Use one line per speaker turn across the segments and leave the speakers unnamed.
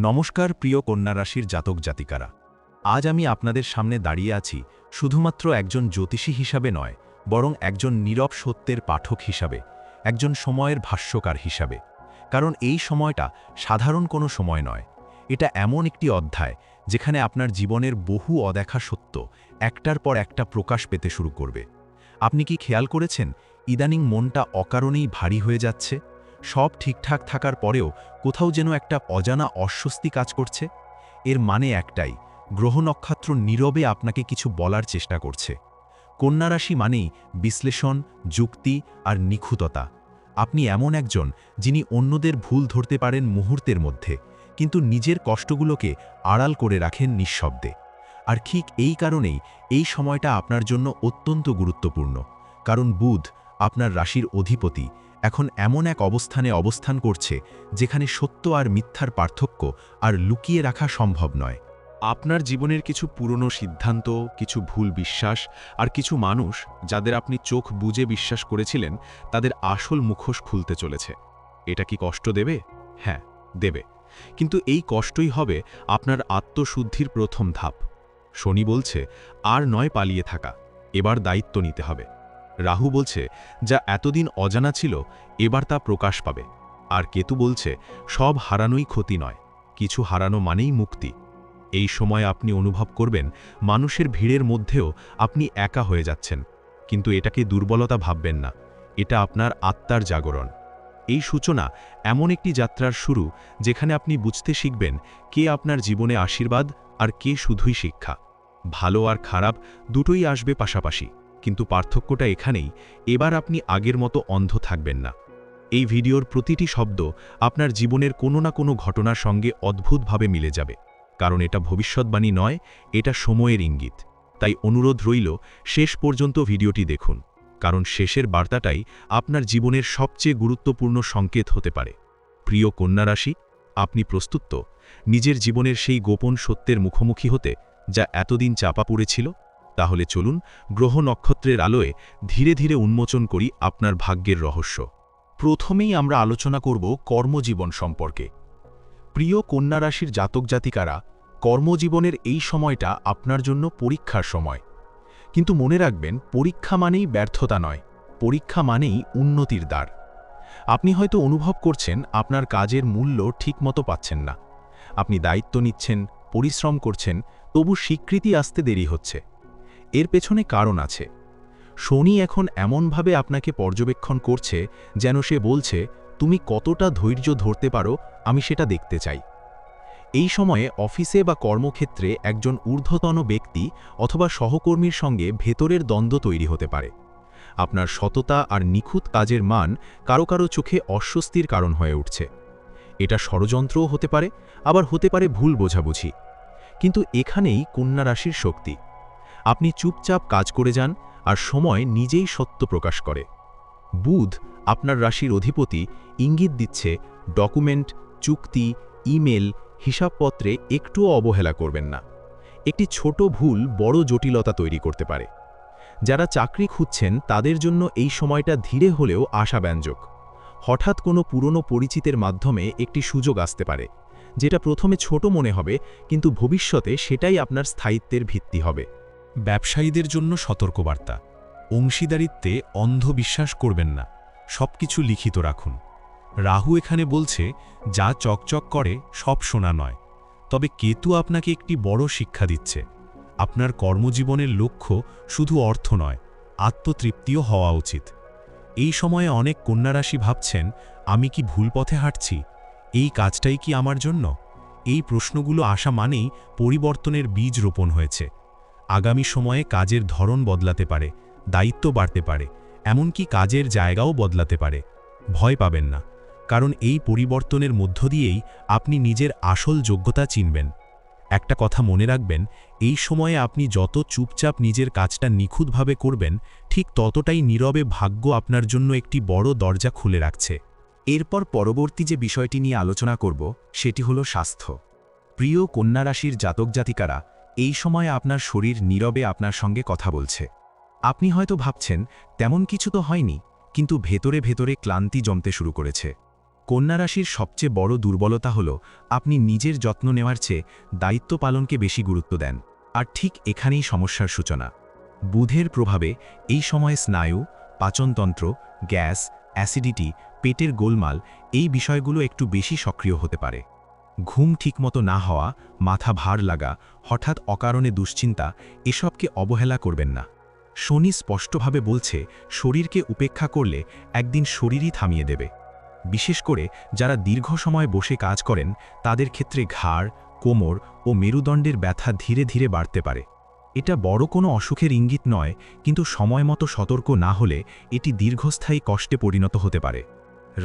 নমস্কার প্রিয় কন্যা রাশির জাতক জাতিকারা। আজ আমি আপনাদের সামনে দাঁড়িয়ে আছি শুধুমাত্র একজন জ্যোতিষী হিসাবে নয়, বরং একজন নীরব সত্যের পাঠক হিসাবে, একজন সময়ের ভাষ্যকার হিসাবে। কারণ এই সময়টা সাধারণ কোনো সময় নয়। এটা এমন একটি অধ্যায় যেখানে আপনার জীবনের বহু অদেখা সত্য একটার পর একটা প্রকাশ পেতে শুরু করবে। আপনি কি খেয়াল করেছেন, ইদানিং মনটা অকারণেই ভারী হয়ে যাচ্ছে? সব ঠিকঠাক থাকার পরেও কোথাও যেন একটা অজানা অস্বস্তি কাজ করছে। এর মানে একটাই, গ্রহ নক্ষত্র নীরবে আপনাকে কিছু বলার চেষ্টা করছে। কন্যারাশি মানেই বিশ্লেষণ, যুক্তি আর নিখুততা। আপনি এমন একজন যিনি অন্যদের ভুল ধরতে পারেন মুহূর্তের মধ্যে, কিন্তু নিজের কষ্টগুলোকে আড়াল করে রাখেন নিঃশব্দে। আর ঠিক এই কারণেই এই সময়টা আপনার জন্য অত্যন্ত গুরুত্বপূর্ণ। কারণ বুধ আপনার রাশির অধিপতি এখন এমন এক অবস্থানে অবস্থান করছে, যেখানে সত্য আর মিথ্যার পার্থক্য আর লুকিয়ে রাখা সম্ভব নয়। আপনার জীবনের কিছু পুরনো সিদ্ধান্ত, কিছু ভুল বিশ্বাস আর কিছু মানুষ যাদের আপনি চোখ বুঝে বিশ্বাস করেছিলেন, তাদের আসল মুখোশ খুলতে চলেছে। এটা কি কষ্ট দেবে? হ্যাঁ দেবে। কিন্তু এই কষ্টই হবে আপনার আত্মশুদ্ধির প্রথম ধাপ। শনি বলছে, আর নয় পালিয়ে থাকা, এবার দায়িত্ব নিতে হবে। রাহু বলছে, যা এতদিন অজানা ছিল, এবার তা প্রকাশ পাবে। আর কেতু বলছে, সব হারানোই ক্ষতি নয়, কিছু হারানো মানেই মুক্তি। এই সময় আপনি অনুভব করবেন, মানুষের ভিড়ের মধ্যেও আপনি একা হয়ে যাচ্ছেন। কিন্তু এটাকে দুর্বলতা ভাববেন না, এটা আপনার আত্মার জাগরণ। এই সূচনা এমন একটি যাত্রার শুরু, যেখানে আপনি বুঝতে শিখবেন, কে আপনার জীবনে আশীর্বাদ আর কে শুধুই শিক্ষা। ভালো আর খারাপ দুটোই আসবে পাশাপাশি। কিন্তু পার্থক্যটা এখানেই, এবার আপনি আগের মতো অন্ধ থাকবেন না। এই ভিডিওর প্রতিটি শব্দ আপনার জীবনের কোনো না কোনো ঘটনার সঙ্গে অদ্ভুতভাবে মিলে যাবে। কারণ এটা ভবিষ্যৎবাণী নয়, এটা সময়ের ইঙ্গিত। তাই অনুরোধ রইল, শেষ পর্যন্ত ভিডিওটি দেখুন। কারণ শেষের বার্তাটাই আপনার জীবনের সবচেয়ে গুরুত্বপূর্ণ সংকেত হতে পারে। প্রিয় কন্যারাশি আপনি প্রস্তুত নিজের জীবনের সেই গোপন সত্যের মুখোমুখি হতে, যা এতদিন চাপা পড়েছিল? তাহলে চলুন গ্রহ নক্ষত্রের আলোয় ধীরে ধীরে উন্মোচন করি আপনার ভাগ্যের রহস্য। প্রথমেই আমরা আলোচনা করব কর্মজীবন সম্পর্কে। প্রিয় কন্যা রাশির জাতক জাতিকারা, কর্মজীবনের এই সময়টা আপনার জন্য পরীক্ষার সময়। কিন্তু মনে রাখবেন, পরীক্ষা মানেই ব্যর্থতা নয়, পরীক্ষা মানেই উন্নতির দ্বার। আপনি হয়তো অনুভব করছেন, আপনার কাজের মূল্য ঠিকমতো পাচ্ছেন না। আপনি দায়িত্ব নিচ্ছেন, পরিশ্রম করছেন, তবু স্বীকৃতি আসতে দেরি হচ্ছে। এর পেছনে কারণ আছে। শনি এখন এমনভাবে আপনাকে পর্যবেক্ষণ করছে যেন সে বলছে, তুমি কতটা ধৈর্য ধরতে পারো, আমি সেটা দেখতে চাই। এই সময়ে অফিসে বা কর্মক্ষেত্রে একজন ঊর্ধ্বতন ব্যক্তি অথবা সহকর্মীর সঙ্গে ভেতরের দ্বন্দ্ব তৈরি হতে পারে। আপনার সততা আর নিখুঁত কাজের মান কারও কারও চোখে অস্বস্তির কারণ হয়ে উঠছে। এটা ষড়যন্ত্রও হতে পারে, আবার হতে পারে ভুল বোঝাবুঝি। কিন্তু এখানেই কন্যা রাশির শক্তি। আপনি চুপচাপ কাজ করে যান আর সময় নিজেই সত্য প্রকাশ করে। বুধ আপনার রাশির অধিপতি ইঙ্গিত দিচ্ছে ডকুমেন্ট, চুক্তি, ইমেল, হিসাবপত্রে একটুও অবহেলা করবেন না। একটি ছোট ভুল বড় জটিলতা তৈরি করতে পারে। যারা চাকরি খুঁজছেন তাদের জন্য এই সময়টা ধীরে হলেও আশাব্যঞ্জক। হঠাৎ কোনো পুরনো পরিচিতের মাধ্যমে একটি সুযোগ আসতে পারে, যেটা প্রথমে ছোট মনে হবে, কিন্তু ভবিষ্যতে সেটাই আপনার স্থায়িত্বের ভিত্তি হবে। ব্যবসায়ীদের জন্য সতর্কবার্তা। অংশীদারিত্বে অন্ধ বিশ্বাস করবেন না। সব কিছু লিখিত রাখুন। রাহু এখানে বলছে, যা চকচক করে, সব শোনা নয়। তবে কেতু আপনাকে একটি বড় শিক্ষা দিচ্ছে। আপনার কর্মজীবনের লক্ষ্য শুধু অর্থ নয়, আত্মতৃপ্তিও হওয়া উচিত। এই সময়ে অনেক কন্যারাশি ভাবছেন, আমি কি ভুল পথে হাঁটছি? এই কাজটাই কি আমার জন্য? এই প্রশ্নগুলো আসা মানেই পরিবর্তনের বীজ রোপণ হয়েছে। আগামী সময়ে কাজের ধরন বদলাতে পারে, দায়িত্ব বাড়তে পারে, এমনকি কাজের জায়গাও বদলাতে পারে। ভয় পাবেন না, কারণ এই পরিবর্তনের মধ্য দিয়েই আপনি নিজের আসল যোগ্যতা চিনবেন। একটা কথা মনে রাখবেন, এই সময়ে আপনি যত চুপচাপ নিজের কাজটা নিখুঁতভাবে করবেন, ঠিক ততটাই নীরবে ভাগ্য আপনার জন্য একটি বড় দরজা খুলে রাখছে। এরপর পরবর্তী যে বিষয়টি নিয়ে আলোচনা করব, সেটি হলো স্বাস্থ্য। প্রিয় কন্যারাশির জাতক জাতিকারা এই সময় আপনার শরীর নীরবে আপনার সঙ্গে কথা বলছে। আপনি হয়তো ভাবছেন, তেমন কিছু তো হয়নি, কিন্তু ভেতরে ভেতরে ক্লান্তি জমতে শুরু করেছে। কন্যা রাশির সবচেয়ে বড় দুর্বলতা হল, আপনি নিজের যত্ন নেওয়ার চেয়ে দায়িত্ব পালনকে বেশি গুরুত্ব দেন। আর ঠিক এখানেই সমস্যার সূচনা। বুধের প্রভাবে এই সময়ে স্নায়ু, পাচনতন্ত্র, গ্যাস, অ্যাসিডিটি, পেটের গোলমাল এই বিষয়গুলো একটু বেশি সক্রিয় হতে পারে। ঘুম ঠিকমতো না হওয়া, মাথা ভার লাগা, হঠাৎ অকারণে দুশ্চিন্তা, এসবকে অবহেলা করবেন না। শনি স্পষ্টভাবে বলছে, শরীরকে উপেক্ষা করলে একদিন শরীরই থামিয়ে দেবে। বিশেষ করে যারা দীর্ঘ সময় বসে কাজ করেন, তাদের ক্ষেত্রে ঘাড়, কোমর ও মেরুদণ্ডের ব্যথা ধীরে ধীরে বাড়তে পারে। এটা বড় কোনো অসুখের ইঙ্গিত নয়, কিন্তু সময় মতো সতর্ক না হলে এটি দীর্ঘস্থায়ী কষ্টে পরিণত হতে পারে।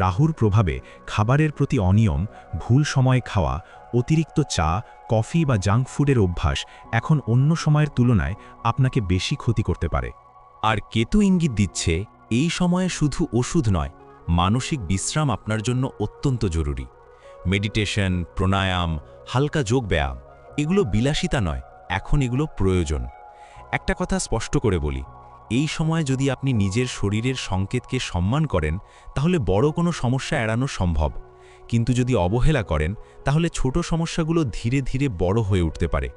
রাহুর প্রভাবে খাবারের প্রতি অনিয়ম, ভুল সময়ে খাওয়া, অতিরিক্ত চা, কফি বা জাঙ্ক ফুডের অভ্যাস এখন অন্য সময়ের তুলনায় আপনাকে বেশি ক্ষতি করতে পারে।
আর কেতু ইঙ্গিত দিচ্ছে, এই সময়ে শুধু ওষুধ নয়, মানসিক বিশ্রাম আপনার জন্য অত্যন্ত জরুরি। মেডিটেশন, প্রাণায়াম, হালকা যোগ ব্যায়াম, এগুলো বিলাসিতা নয়, এখন এগুলো প্রয়োজন। একটা কথা স্পষ্ট করে বলি এই সময় যদি আপনি নিজের শরীরের সংকেতকে সম্মান করেন, তাহলে বড় কোনো সমস্যা এড়ানো সম্ভব। কিন্তু যদি অবহেলা করেন, তাহলে ছোট সমস্যাগুলো ধীরে ধীরে বড় হয়ে উঠতে পারে।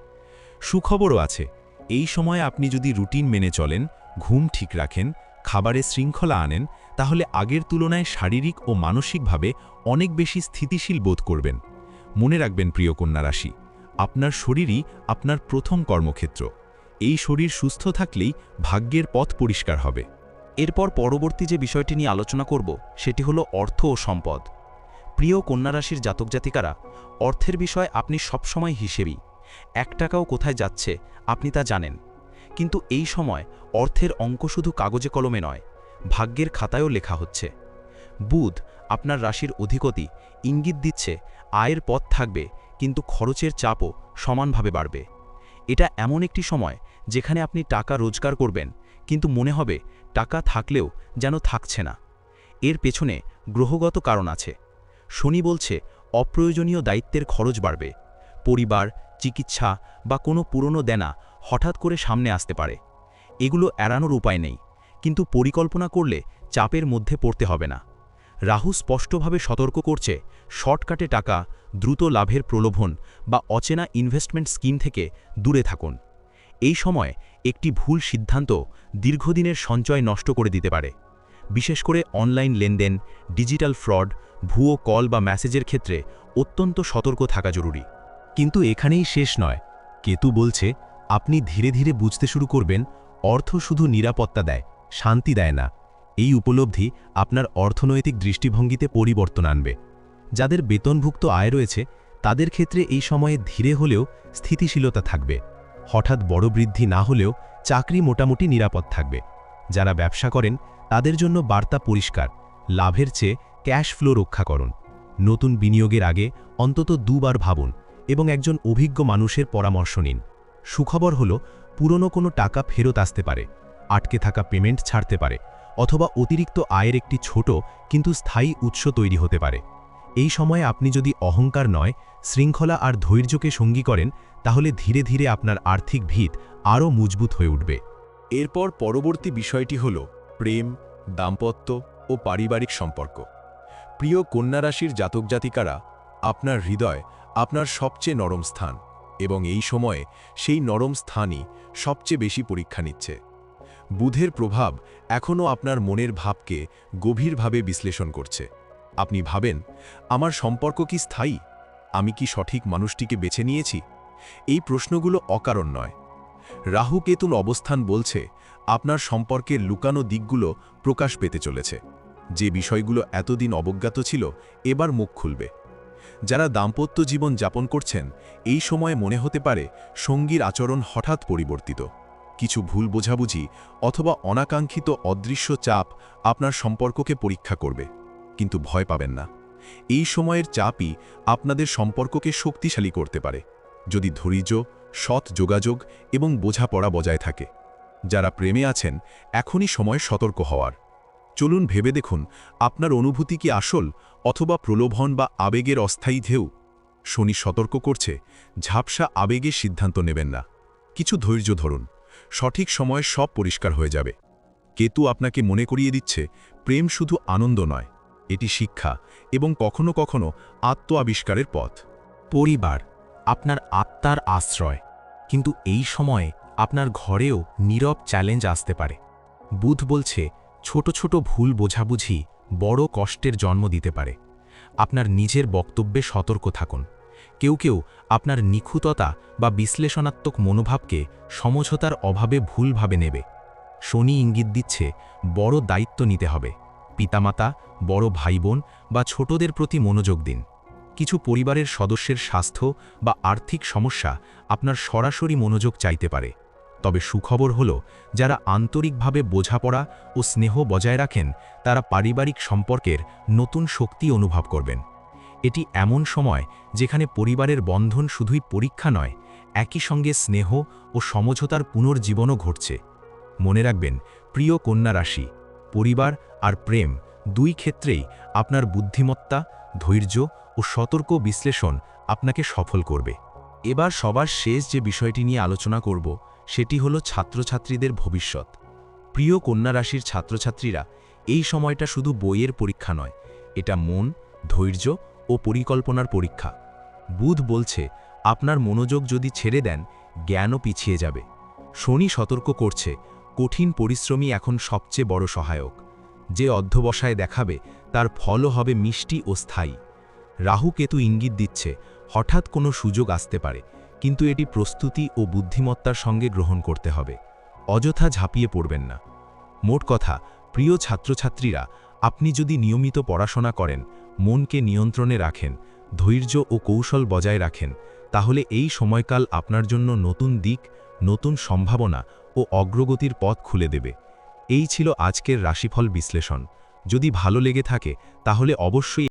সুখবরও আছে, এই সময় আপনি যদি রুটিন মেনে চলেন, ঘুম ঠিক রাখেন, খাবারে শৃঙ্খলা আনেন, তাহলে আগের তুলনায় শারীরিক ও মানসিকভাবে অনেক বেশি স্থিতিশীল বোধ করবেন। মনে রাখবেন প্রিয় কন্যা রাশি, আপনার শরীরই আপনার প্রথম কর্মক্ষেত্র। এই শরীর সুস্থ থাকলেই ভাগ্যের পথ পরিষ্কার হবে।
এরপর পরবর্তী যে বিষয়টি নিয়ে আলোচনা করব, সেটি হলো অর্থ ও সম্পদ। প্রিয় কন্যারাশির জাতক জাতিকারা, অর্থের বিষয় আপনি সবসময় হিসেবই এক টাকাও কোথায় যাচ্ছে, আপনি তা জানেন। কিন্তু এই সময় অর্থের অঙ্ক শুধু কাগজে কলমে নয়, ভাগ্যের খাতায়ও লেখা হচ্ছে। বুধ আপনার রাশির অধিকতি ইঙ্গিত দিচ্ছে, আয়ের পথ থাকবে, কিন্তু খরচের চাপও সমানভাবে বাড়বে। এটা এমন একটি সময় যেখানে আপনি টাকা রোজগার করবেন, কিন্তু মনে হবে টাকা থাকলেও যেন থাকছে না। এর পেছনে গ্রহগত কারণ আছে। শনি বলছে, অপ্রয়োজনীয় দায়িত্বের খরচ বাড়বে। পরিবার, চিকিৎসা বা কোনো পুরনো দেনা হঠাৎ করে সামনে আসতে পারে। এগুলো এড়ানোর উপায় নেই, কিন্তু পরিকল্পনা করলে চাপের মধ্যে পড়তে হবে না। রাহু স্পষ্টভাবে সতর্ক করছে শর্টকাটে টাকা, দ্রুত লাভের প্রলোভন বা অচেনা ইনভেস্টমেন্ট স্কিম থেকে দূরে থাকুন। এই সময় একটি ভুল সিদ্ধান্ত দীর্ঘদিনের সঞ্চয় নষ্ট করে দিতে পারে। বিশেষ করে অনলাইন লেনদেন ডিজিটাল ফ্রড ভুয়ো কল বা মেসেজের ক্ষেত্রে অত্যন্ত সতর্ক থাকা জরুরি।
কিন্তু এখানেই শেষ নয়। কেতু বলছে, আপনি ধীরে ধীরে বুঝতে শুরু করবেন, অর্থ শুধু নিরাপত্তা দেয়, শান্তি দেয় না। এই উপলব্ধি আপনার অর্থনৈতিক দৃষ্টিভঙ্গিতে পরিবর্তন আনবে। যাদের বেতনভুক্ত আয় রয়েছে, তাদের ক্ষেত্রে এই সময়ে ধীরে হলেও স্থিতিশীলতা থাকবে। হঠাৎ বড় বৃদ্ধি না হলেও চাকরি মোটামুটি নিরাপদ থাকবে। যারা ব্যবসা করেন, তাদের জন্য বার্তা পরিষ্কার, লাভের চেয়ে ক্যাশ ফ্লো রক্ষা করুন। নতুন বিনিয়োগের আগে অন্তত দুবার ভাবুন এবং একজন অভিজ্ঞ মানুষের পরামর্শ নিন। সুখবর হল, পুরনো কোনো টাকা ফেরত আসতে পারে, আটকে থাকা পেমেন্ট ছাড়তে পারে অথবা অতিরিক্ত আয়ের একটি ছোট কিন্তু স্থায়ী উৎস তৈরি হতে পারে। এই সময়ে আপনি যদি অহংকার নয়, শৃঙ্খলা আর ধৈর্যকে সঙ্গী করেন, তাহলে ধীরে ধীরে আপনার আর্থিক ভিত আরও মজবুত হয়ে উঠবে।
এরপর পরবর্তী বিষয়টি হল প্রেম, দাম্পত্য ও পারিবারিক সম্পর্ক। প্রিয় কন্যারাশির জাতক জাতিকারা, আপনার হৃদয় আপনার সবচেয়ে নরম স্থান এবং এই সময়ে সেই নরম স্থানই সবচেয়ে বেশি পরীক্ষা নিচ্ছে। বুধের প্রভাব এখনও আপনার মনের ভাবকে গভীরভাবে বিশ্লেষণ করছে। আপনি ভাবেন, আমার সম্পর্ক কি স্থায়ী? আমি কি সঠিক মানুষটিকে বেছে নিয়েছি? এই প্রশ্নগুলো অকারণ নয়। রাহু কেতুন অবস্থান বলছে, আপনার সম্পর্কের লুকানো দিকগুলো প্রকাশ পেতে চলেছে। যে বিষয়গুলো এতদিন অবজ্ঞাত ছিল, এবার মুখ খুলবে। যারা দাম্পত্য জীবন যাপন করছেন, এই সময়ে মনে হতে পারে সঙ্গীর আচরণ হঠাৎ পরিবর্তিত। কিছু ভুল বোঝাবুঝি অথবা অনাকাঙ্ক্ষিত অদৃশ্য চাপ আপনার সম্পর্ককে পরীক্ষা করবে। কিন্তু ভয় পাবেন না। এই সময়ের চাপই আপনাদের সম্পর্ককে শক্তিশালী করতে পারে। যদি ধৈর্য, সৎ যোগাযোগ এবং বোঝাপড়া বজায় থাকে। যারা প্রেমে আছেন, এখনই সময় সতর্ক হওয়ার। চলুন ভেবে দেখুন, আপনার অনুভূতি কি আসল অথবা প্রলোভন বা আবেগের অস্থায়ী ঢেউ? শনি সতর্ক করছে, ঝাপসা আবেগে সিদ্ধান্ত নেবেন না। কিছু ধৈর্য ধরুন। সঠিক সময়ে সব পরিষ্কার হয়ে যাবে। কেতু আপনাকে মনে করিয়ে দিচ্ছে, প্রেম শুধু আনন্দ নয়, এটি শিক্ষা এবং কখনো কখনো আত্ম আবিষ্কারের পথ।
পরিবার, আপনার আত্মার আশ্রয়, কিন্তু এই সময়ে আপনার ঘরেও নীরব চ্যালেঞ্জ আসতে পারে। বুধ বলছে, ছোট ছোট ভুল বোঝাবুঝি বড় কষ্টের জন্ম দিতে পারে। আপনার নিজের বক্তব্যে সতর্ক থাকুন। কেউ কেউ আপনার নিখুততা বা বিশ্লেষণাত্মক মনোভাবকে সমঝোতার অভাবে ভুলভাবে নেবে। শনি ইঙ্গিত দিচ্ছে, বড় দায়িত্ব নিতে হবে। পিতামাতা, বড় ভাইবোন বা ছোটদের প্রতি মনোযোগ দিন। কিছু পরিবারের সদস্যের স্বাস্থ্য বা আর্থিক সমস্যা আপনার সরাসরি মনোযোগ চাইতে পারে। তবে সুখবর হল, যারা আন্তরিকভাবে বোঝাপড়া ও স্নেহ বজায় রাখেন, তারা পারিবারিক সম্পর্কের নতুন শক্তি অনুভব করবেন। এটি এমন সময় যেখানে পরিবারের বন্ধন শুধুই পরীক্ষা নয়, একই সঙ্গে স্নেহ ও সমঝোতার পুনর্জীবনও ঘটছে। মনে রাখবেন, প্রিয় কন্যা রাশি, পরিবার আর প্রেম দুই ক্ষেত্রেই আপনার বুদ্ধিমত্তা, ধৈর্য ও সতর্ক বিশ্লেষণ আপনাকে সফল করবে।
এবার সবার শেষ যে বিষয়টি নিয়ে আলোচনা করব, সেটি হলো ছাত্রছাত্রীদের ভবিষ্যৎ। প্রিয় কন্যা রাশির ছাত্রছাত্রীরা, এই সময়টা শুধু বইয়ের পরীক্ষা নয়, এটা মন, ধৈর্য ও পরিকল্পনার পরীক্ষা। বুধ বলছে, আপনার মনোযোগ যদি ছেড়ে দেন, জ্ঞানও পিছিয়ে যাবে। শনি সতর্ক করছে, কঠিন পরিশ্রমী এখন সবচেয়ে বড় সহায়ক। যে অধ্যবসায় দেখাবে, তার ফলও হবে মিষ্টি ও স্থায়ী। রাহু কেতু ইঙ্গিত দিচ্ছে, হঠাৎ কোনো সুযোগ আসতে পারে, কিন্তু এটি প্রস্তুতি ও বুদ্ধিমত্তার সঙ্গে গ্রহণ করতে হবে। অযথা ঝাঁপিয়ে পড়বেন না। মোট কথা, প্রিয় ছাত্রছাত্রীরা, আপনি যদি নিয়মিত পড়াশোনা করেন মনকে নিয়ন্ত্রণে রাখেন, ধৈর্য ও কৌশল বজায় রাখেন, তাহলে এই সময়কাল আপনার জন্য নতুন দিক, নতুন সম্ভাবনা ও অগ্রগতির পথ খুলে দেবে। এই ছিল আজকের রাশিফল বিশ্লেষণ। যদি ভালো লেগে থাকে, তাহলে অবশ্যই